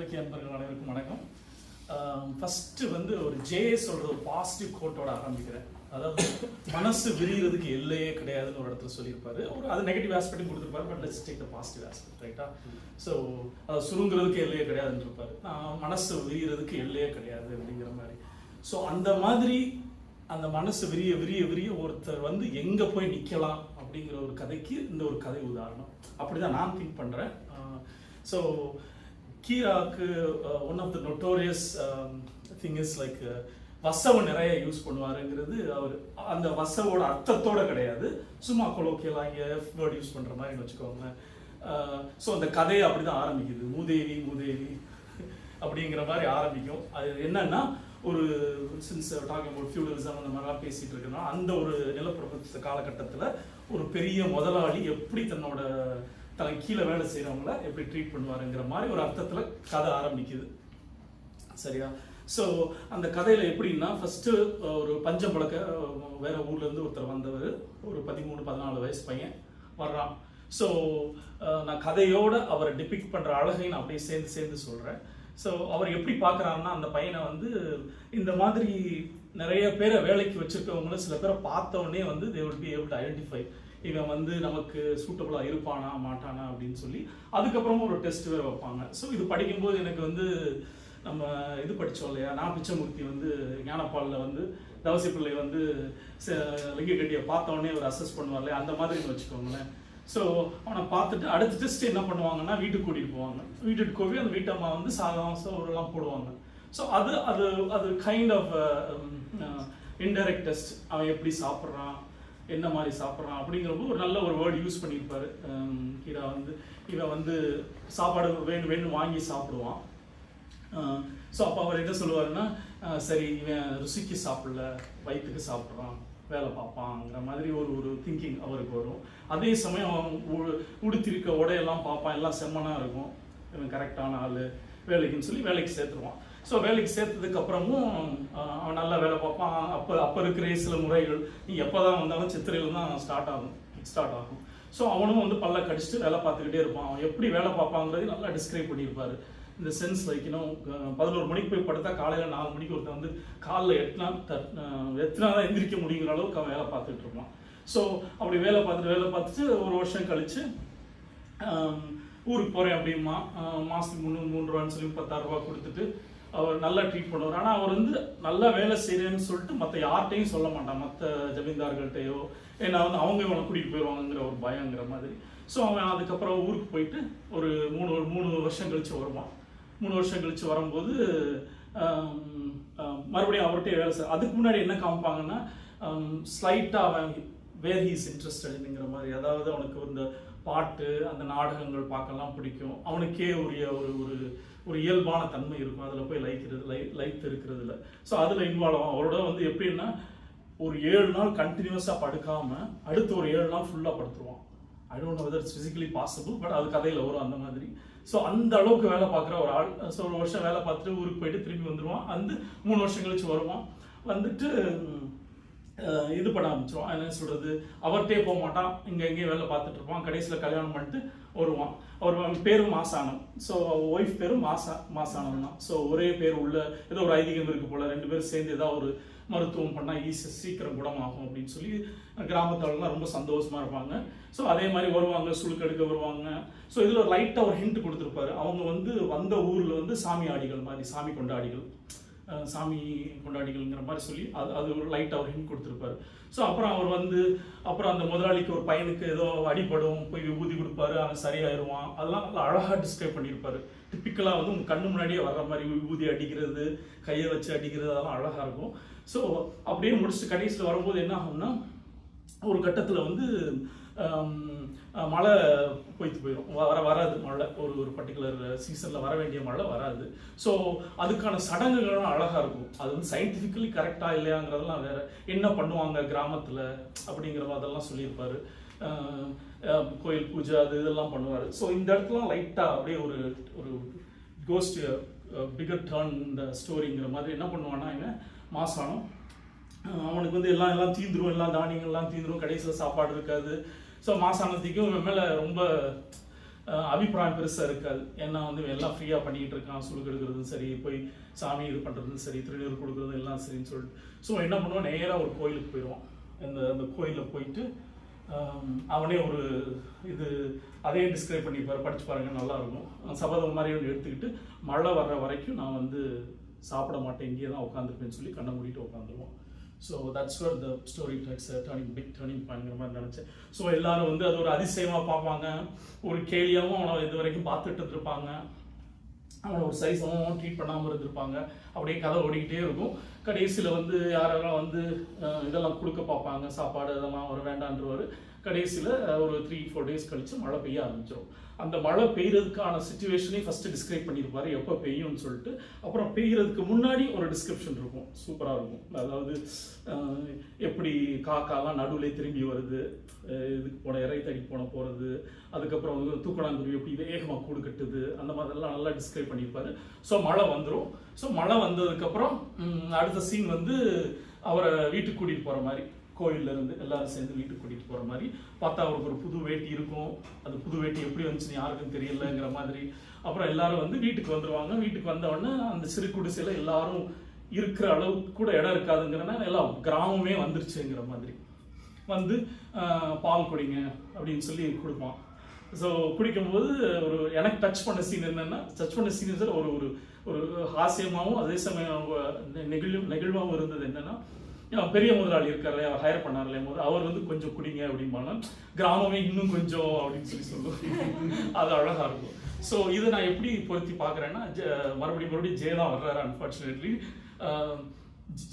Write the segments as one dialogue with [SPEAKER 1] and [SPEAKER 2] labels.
[SPEAKER 1] இலக்கிய அன்பர்கள் அனைவருக்கும் வணக்கம். ஃபஸ்ட்டு வந்து ஒரு ஜே சொல்கிற ஒரு பாசிட்டிவ் கோட்டோட ஆரம்பிக்கிறேன். அதாவது மனசு விரிகிறதுக்கு எல்லையே கிடையாதுன்னு ஒரு இடத்துல சொல்லியிருப்பாரு. ஒரு அது நெகட்டிவ் ஆஸ்பெக்ட் கொடுத்துருப்பாரு but let's take the positive aspect ரைட்டா ஸோ அதை சுருங்குறதுக்கு எல்லையே கிடையாதுன்னு இருப்பாரு. நான் மனசு விரிகிறதுக்கு எல்லையே கிடையாது அப்படிங்கிற மாதிரி. ஸோ அந்த மாதிரி அந்த மனசு விரிய விரிய விரிய ஒருத்தர் வந்து எங்கே போய் நிற்கலாம் அப்படிங்கிற ஒரு கதைக்கு இந்த ஒரு கதை உதாரணம். அப்படி தான் நான் திங்க் பண்ணுறேன் so கீராக்கு one of the notorious thing is like வசவு நிறைய யூஸ் பண்ணுவாருங்கிறது அவர் அந்த வசவோட அர்த்தத்தோட கிடையாது. சும்மா கொலோக்கியலா இங்கே வேர்ட் யூஸ் பண்ணுற மாதிரி வச்சுக்கோங்க. Uh, ஸோ அந்த கதையை அப்படிதான் ஆரம்பிக்குது. மூதேவி மூதேவி அப்படிங்கிற மாதிரி ஆரம்பிக்கும். அது என்னன்னா ஒரு சின்ஸ் டாக்கிங் அபவுட் ஃபியூடலிசம் அந்த மாதிரிலாம் பேசிகிட்டு இருக்கோம்னா அந்த ஒரு நிலப்பிரபுத்த காலகட்டத்தில் ஒரு பெரிய முதலாளி எப்படி தன்னோட தனக்கு கீழே வேலை செய்கிறவங்கள எப்படி ட்ரீட் பண்ணுவாருங்கிற மாதிரி ஒரு அர்த்தத்தில் கதை ஆரம்பிக்குது. சரியா? ஸோ அந்த கதையில் எப்படின்னா ஃபஸ்ட்டு ஒரு பஞ்சம் பழக்க வேற ஊர்லேருந்து ஒருத்தர் வந்தவர் ஒரு பதிமூணு பதினாலு வயசு பையன் வர்றான். ஸோ நான் கதையோடு அவரை டிபிக் பண்ணுற அழகையும் நான் அப்படியே சேர்ந்து சேர்ந்து சொல்கிறேன் ஸோ அவர் எப்படி பார்க்குறாருன்னா அந்த பையனை வந்து இந்த மாதிரி நிறைய பேரை வேலைக்கு வச்சிருக்கவங்களும் சில பேரை பார்த்தோன்னே வந்து they will be able to identify இவன் வந்து நமக்கு சூட்டபுளாக இருப்பானா மாட்டானா அப்படின்னு சொல்லி அதுக்கப்புறமும் ஒரு டெஸ்ட் வேறு வைப்பாங்க. ஸோ இது படிக்கும்போது எனக்கு வந்து நம்ம இது படித்தோம் இல்லையா? நான் பிச்சமூர்த்தி வந்து ஞானப்பாலில் வந்து தவசி பிள்ளை வந்து லிங்க கட்டியை பார்த்த ஒரு அசஸ் பண்ணுவார் இல்லையா? அந்த மாதிரி வச்சுக்கோங்களேன். ஸோ அவனை பார்த்துட்டு அடுத்த டெஸ்ட் என்ன பண்ணுவாங்கன்னா வீட்டுக்கு கூட்டிகிட்டு போவாங்க. வீட்டுக்கு போய் அந்த வீட்டம்மா வந்து சாதம் சோறுலாம் போடுவாங்க. ஸோ அது அது அது கைண்ட் ஆஃப் இன்டைரக்ட் டெஸ்ட் அவன் எப்படி சாப்பிட்றான் என்ன மாதிரி சாப்பிட்றான் அப்படிங்கிறப்போ ஒரு நல்ல ஒரு வேர்டு யூஸ் பண்ணியிருப்பாரு. கீரா வந்து இவன் வந்து சாப்பாடு வேணும் வேணும் வாங்கி சாப்பிடுவான். ஸோ அப்போ அவர் என்ன சொல்லுவாருன்னா சரி இவன் ருசிக்கு சாப்பிடல வயிற்றுக்கு சாப்பிட்றான் வேலை பார்ப்பாங்கிற மாதிரி ஒரு ஒரு திங்கிங் அவருக்கு வரும். அதே சமயம் அவன் உடுத்திருக்க உடையெல்லாம் பார்ப்பான் எல்லாம் செம்மனாக இருக்கும். இவன் கரெக்டான ஆள் வேலைக்குன்னு சொல்லி வேலைக்கு சேர்த்துருவான். ஸோ வேலைக்கு சேர்த்ததுக்கு அப்புறமும் அவன் நல்லா வேலை பார்ப்பான். அப்போ அப்போ இருக்கிற சில முறைகள் நீ எப்போ தான் வந்தாலும் சித்திரையில் தான் ஸ்டார்ட் ஆகும் ஸ்டார்ட் ஆகும். ஸோ அவனும் வந்து பல்ல கடிச்சிட்டு வேலை பார்த்துக்கிட்டே இருப்பான். அவன் எப்படி வேலை பார்ப்பாங்கிறது நல்லா டிஸ்கிரைப் பண்ணியிருப்பாரு. இந்த சென்ஸ் லைக் இன்னும் பதினோரு மணிக்கு போய் படுத்தா காலையில் நாலு மணிக்கு ஒருத்தன் வந்து காலில் எத்தனா எத்தனா தான் எந்திரிக்க முடியுங்கிற அளவுக்கு அவன் வேலை பார்த்துட்டு இருப்பான். ஸோ அப்படி வேலை பார்த்துட்டு வேலை பார்த்துட்டு ஒரு வருஷம் கழித்து ஊருக்கு போகிறேன் அப்படிமா மாதத்துக்கு முந்நூறு மூணு ரூபான்னு சொல்லி பத்தாயிரம் ரூபா கொடுத்துட்டு அவர் நல்லா ட்ரீட் பண்ணுவார். ஆனால் அவர் வந்து நல்லா வேலை செய்கிறேன்னு சொல்லிட்டு மற்ற யார்கிட்டையும் சொல்ல மாட்டான். மற்ற ஜமீன்தார்கள்ட்டையோ ஏன்னா வந்து அவங்க இவனை கூட்டிகிட்டு போயிடுவாங்கங்கிற ஒரு பயங்கிற மாதிரி. ஸோ அவன் அதுக்கப்புறம் ஊருக்கு போயிட்டு ஒரு மூணு மூணு வருஷம் கழித்து வருவான். மூணு வருஷம் கழித்து வரும்போது மறுபடியும் அவர்கிட்ட வேலை செய்ய அதுக்கு முன்னாடி என்ன காமிப்பாங்கன்னா ஸ்லைட்டாக அவன் வேர் ஹீஸ் இன்ட்ரெஸ்டடுங்கிற மாதிரி. அதாவது அவனுக்கு இந்த பாட்டு அந்த நாடகங்கள் பார்க்கலாம் பிடிக்கும். அவனுக்கே உரிய ஒரு ஒரு ஒரு இயல்பான தன்மை இருக்கும். அதில் போய் லைக்கிறது லை லைத்து இருக்கிறதுல ஸோ அதில் இன்வால்வ் ஆகும். அவரோட வந்து எப்படின்னா ஒரு ஏழு நாள் கண்டினியூஸாக படுக்காமல் அடுத்து ஒரு ஏழு நாள் ஃபுல்லாக படுத்துருவான். I don't know whether it's physically possible but அது கதையில் வரும் அந்த மாதிரி. ஸோ அந்த அளவுக்கு வேலை பார்க்குற ஒரு ஆள். ஸோ ஒரு வருஷம் வேலை பார்த்துட்டு ஊருக்கு போயிட்டு திரும்பி வந்துடுவான் வந்து மூணு வருஷம் கழிச்சு வருவான். வந்துட்டு இது பண்ண ஆரம்பிச்சிடும் என்ன சொல்கிறது அவர்கிட்டே போக மாட்டான். இங்கே எங்கேயும் வேலை பார்த்துட்டு இருப்பான். கடைசியில் கல்யாணம் பண்ணிட்டு வருவான். அவர் பேரும் மாசானம். ஸோ ஒய்ஃப் பேரும் மாசா மாசானம் தான். ஸோ ஒரே பேர் உள்ள ஏதோ ஒரு ஐதீகம் இருக்கு போல. ரெண்டு பேரும் சேர்ந்து ஏதாவது ஒரு மருத்துவம் பண்ணால் ஈஸி சீக்கிரம் குணமாகும் அப்படின்னு சொல்லி கிராமத்தாளர்லாம் ரொம்ப சந்தோஷமாக இருப்பாங்க. ஸோ அதே மாதிரி வருவாங்க சுழுக்கெடுக்க வருவாங்க. ஸோ இதில் ஒரு லைட்டாக ஒரு ஹிண்ட் கொடுத்துருப்பாரு. அவங்க வந்து வந்த ஊரில் வந்து சாமி ஆடிகள் மாதிரி சாமி கொண்டாடிகள் சாமி கொண்டாடிகள்ங்கிற மாதிரி சொல்லி அது அது ஒரு லைட்டாக ஒரு ஹிண்ட் கொடுத்துருப்பாரு. ஸோ அப்புறம் அவர் வந்து அப்புறம் அந்த முதலாளிக்கு ஒரு பையனுக்கு ஏதோ அடிபடும் போய் விபூதி கொடுப்பாரு அவன் சரியாயிருவான். அதெல்லாம் நல்லா அழகாக டிஸ்கிரைப் பண்ணியிருப்பாரு டிப்பிக்கலாக வந்து உங்கள் கண்ணு முன்னாடியே வர்ற மாதிரி விபூதி அடிக்கிறது கையை வச்சு அடிக்கிறது அதெல்லாம் அழகாக இருக்கும். ஸோ அப்படியே முடிச்சுட்டு கடைசியில் வரும்போது என்ன ஆகும்னா ஒரு கட்டத்தில் வந்து மழை பொய்த்து போயிடும் வர வராது மழை. ஒரு ஒரு பர்டிகுலர் சீசனில் வர வேண்டிய மழை வராது. ஸோ அதுக்கான சடங்குகள்லாம் அழகாக இருக்கும். அது வந்து சயின்டிஃபிக்கலி கரெக்டாக இல்லையாங்கிறதெல்லாம் வேறு. என்ன பண்ணுவாங்க கிராமத்தில் அப்படிங்கிற அதெல்லாம் சொல்லியிருப்பார். கோயில் பூஜை அது இதெல்லாம் பண்ணுவார். ஸோ இந்த இடத்துலாம் லைட்டாக அப்படியே ஒரு ஒரு கோஸ்ட் பிகர் டர்ன் இந்த ஸ்டோரிங்கிற மாதிரி என்ன பண்ணுவான்னா இவன் மாசானம் அவனுக்கு வந்து எல்லாம் எல்லாம் தீந்துரும். எல்லாம் தானியங்கள்லாம் தீந்துரும். கடைசியில் சாப்பாடு இருக்காது. ஸோ மாசானத்துக்கும் இவன் மேலே ரொம்ப அபிப்பிராயம் பெருசாக இருக்காது. ஏன்னா வந்து இவன் எல்லாம் ஃப்ரீயாக பண்ணிக்கிட்டு இருக்கான். சுழுக்கு எடுக்கிறதும் சரி போய் சாமி இது பண்ணுறதும் சரி திருநீர் கொடுக்குறதும் எல்லாம் சரின்னு சொல்லிட்டு. ஸோ என்ன பண்ணுவான்? நேராக ஒரு கோயிலுக்கு போயிடுவான். அந்த அந்த கோயிலில் போயிட்டு அவனே ஒரு இது அதே டிஸ்கிரைப் பண்ணிப்பாரு படிச்சு பாருங்க நல்லாயிருக்கும். சபதம் மாதிரி ஒன்று எடுத்துக்கிட்டு மழை வர்ற வரைக்கும் நான் வந்து சாப்பிட மாட்டேன் இங்கேயே தான் உட்காந்துருப்பேன்னு சொல்லி கண்ணை மூடிட்டு உட்காந்துருவோம் so that's where the story takes turning big turning பாயிங்கிற மாதிரி நினச்சேன் ஸோ எல்லாரும் வந்து அது ஒரு அதிசயமாக பார்ப்பாங்க. ஒரு கேலியாகவும் அவனை இது வரைக்கும் பார்த்துட்டு இருந்திருப்பாங்க. அவனை ஒரு சைஸாகவும் ட்ரீட் பண்ணாமல் இருந்திருப்பாங்க. அப்படியே கதை ஓடிக்கிட்டே இருக்கும். கடைசியில் வந்து யாரெல்லாம் வந்து இதெல்லாம் கொடுக்க பார்ப்பாங்க. சாப்பாடு இதெல்லாம் அவர் வேண்டான்றவர். கடைசியில் ஒரு த்ரீ ஃபோர் டேஸ் கழித்து மழை பெய்ய ஆரம்பிச்சிடும் அந்த மழை பெய்யறதுக்கான சுச்சுவேஷனையும் ஃபஸ்ட்டு டிஸ்கிரைப் பண்ணியிருப்பார் எப்போ பெய்யும்னு சொல்லிட்டு அப்புறம் பெய்யறதுக்கு முன்னாடி ஒரு டிஸ்கிரிப்ஷன் இருக்கும். சூப்பராக இருக்கும். அதாவது எப்படி காக்காலாம் நடுவில் திரும்பி வருது இதுக்கு போன இறை தடி போன போகிறது அதுக்கப்புறம் வந்து தூக்கணாங்குருவி எப்படி வேகமாக கூடு கட்டுது அந்த மாதிரிலாம் நல்லா டிஸ்கிரைப் பண்ணியிருப்பாரு ஸோ மழை வந்துடும் ஸோ மழை வந்ததுக்கப்புறம் அடுத்த சீன் வந்து அவரை வீட்டுக்கு கூட்டிகிட்டு போகிற மாதிரி. கோயிலேருந்து இருந்து எல்லாரும் சேர்ந்து வீட்டுக்கு கூட்டிகிட்டு போகிற மாதிரி பார்த்தா அவருக்கு ஒரு புது வேட்டி இருக்கும் அது புது வேட்டி எப்படி வந்துச்சுன்னு யாருக்கும் தெரியலங்கிற மாதிரி அப்புறம் எல்லாரும் வந்து வீட்டுக்கு வந்துடுவாங்க வீட்டுக்கு வந்த அந்த சிறு குடிசையில் எல்லாரும் இருக்கிற அளவுக்கு கூட இடம் இருக்காதுங்கிறனால எல்லாம் கிராமமே வந்துருச்சுங்கிற மாதிரி வந்து பால் குடிங்க அப்படின்னு சொல்லி கொடுப்பான் ஸோ குடிக்கும்போது ஒரு எனக்கு டச் பண்ண சீன் என்னென்னா டச் பண்ண சீன் சார் ஒரு ஒரு ஒரு ஹாஸ்யமாகவும் அதே சமயம் அவங்க நெகிழ்வு நெகிழ்வாகவும் இருந்தது என்னென்னா பெரிய முதலாளி இருக்காரு அவர் ஹையர் பண்ணார்ல போது அவர் வந்து கொஞ்சம் குடிங்க அப்படிம்பாங்க கிராமமே இன்னும் கொஞ்சம் அப்படின்னு சொல்லி சொல்லுவோம் அது அழகா இருக்கும். ஸோ இதை நான் எப்படி பொருத்தி பார்க்குறேன்னா மறுபடியும் மறுபடியும் ஜெய தான் வர்றாரு அன்ஃபார்ச்சுனேட்லி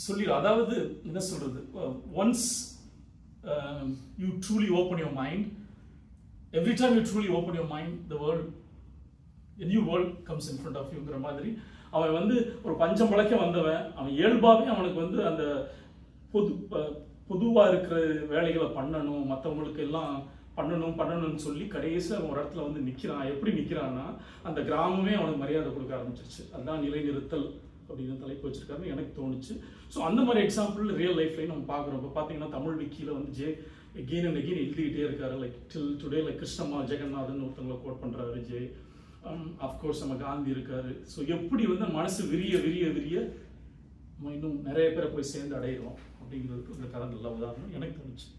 [SPEAKER 1] சொல்லி அதாவது என்ன சொல்றது? Once you truly open your mind every time you truly open your mind the world new world comes in front of யூங்கிற மாதிரி. அவன் வந்து ஒரு பஞ்சம் பழக்க வந்தவன் அவன் இயல்பாகவே அவனுக்கு வந்து அந்த பொது பொதுவாக இருக்கிற வேலைகளை பண்ணணும் மற்றவங்களுக்கு எல்லாம் பண்ணணும் பண்ணணும்னு சொல்லி கடைசியாக அவன் ஒரு இடத்துல வந்து நிற்கிறான் எப்படி நிற்கிறான்னா அந்த கிராமமே அவனுக்கு மரியாதை கொடுக்க ஆரம்பிச்சிருச்சு. அதுதான் நிலைநிறுத்தல் அப்படின்னு தலைப்பு வச்சிருக்காருன்னு எனக்கு தோணுச்சு. ஸோ அந்த மாதிரி எக்ஸாம்பிள் ரியல் லைஃப்லையும் நம்ம பார்க்குறோம். இப்போ பார்த்தீங்கன்னா தமிழ் விக்கியில் வந்து ஜே எகெயின் அண்ட் எகெயின் எழுதிக்கிட்டே இருக்காரு. Like till today like Krishnammal Jagannathan ஒருத்தவங்களை கோட் பண்ணுறாரு ஜே. Um, அஃப்கோர்ஸ் நம்ம காந்தி இருக்காரு. ஸோ எப்படி வந்து மனசு விரிய விரிய விரிய நம்ம இன்னும் நிறைய பேரை போய் சேர்ந்து அடையிறோம் அப்படிங்கிறதுக்கு இந்த கதை நல்ல உதாரணம் எனக்கு தோணுச்சு.